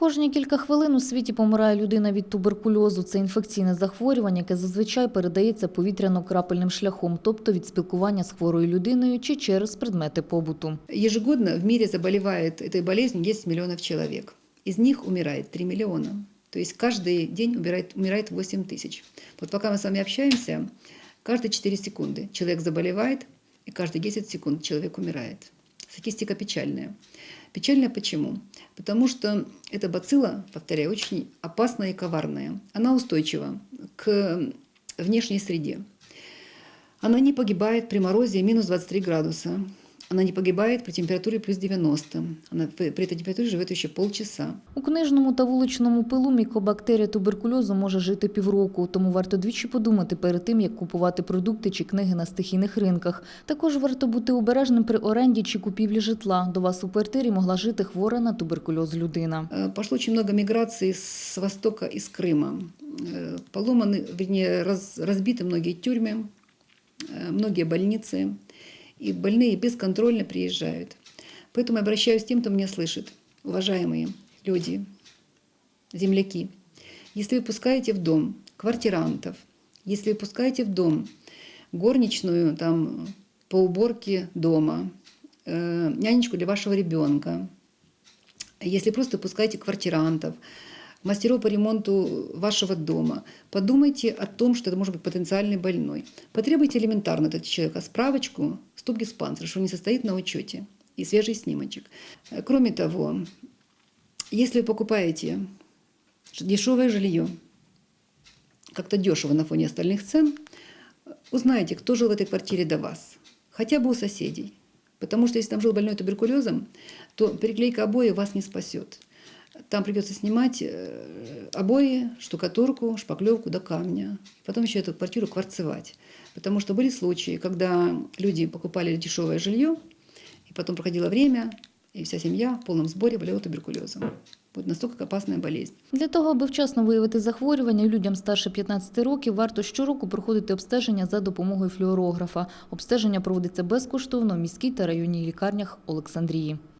Кожні кілька хвилин у світі помирає людина від туберкульозу. Це інфекційне захворювання, яке зазвичай передається повітряно-крапельним шляхом, тобто від спілкування з хворою людиною чи через предмети побуту. Ежегодно в мире заболевает этой болезнью 10 миллионов человек. Из них умирает 3 миллиона. То есть каждый день умирает, умирает 8 тысяч. Вот пока мы с вами общаемся, каждые 4 секунды человек заболевает, и каждые 10 секунд человек умирает. Статистика печальная. Печальная почему? Потому что эта бацилла, повторяю, очень опасная и коварная. Она устойчива к внешней среде. Она не погибает при морозе минус 23 градуса. Она не погибает при температуре плюс 90. Она при при этой температуре живет еще полчаса. У книжному та вуличному пилу мікобактерія туберкульозу може жити півроку, тому варто двічі подумати перед тим, як купувати продукти чи книги на стихійних ринках. Також варто бути обережним при оренді чи купівлі житла. До вас у квартирі могла жити хвора на туберкульоз людина. Э, Пошло очень много миграции с востока, из Крыма. Э, Поломаны, вернее, раз- разбиты многие тюрьмы, э, многие больницы. И больные бесконтрольно приезжают. Поэтому я обращаюсь к тем, кто меня слышит. Уважаемые люди, земляки, если вы пускаете в дом квартирантов, если вы пускаете в дом горничную там, по уборке дома, э, нянечку для вашего ребенка, если просто пускаете квартирантов, мастеров по ремонту вашего дома, подумайте о том, что это может быть потенциальный больной. Потребуйте элементарно от человека справочку с тубдиспансера, что он не состоит на учете, и свежий снимочек. Кроме того, если вы покупаете дешевое жилье, как-то дешево на фоне остальных цен, узнайте, кто жил в этой квартире до вас, хотя бы у соседей. Потому что если там жил больной туберкулезом, то переклейка обои вас не спасет. Там придется снимать э, обои, штукатурку, шпаклевку до камня. Потом еще эту квартиру кварцевать. Потому что были случаи, когда люди покупали дешевое жилье, и потом проходило время, и вся семья в полном сборе болела туберкулезом. Вот настолько опасная болезнь. Для того, аби вчасно виявити захворювання, людям старше 15 років варто щороку проходити обстеження за допомогою флюорографа. Обстеження проводиться безкоштовно в міській та районній лікарнях Олександрії.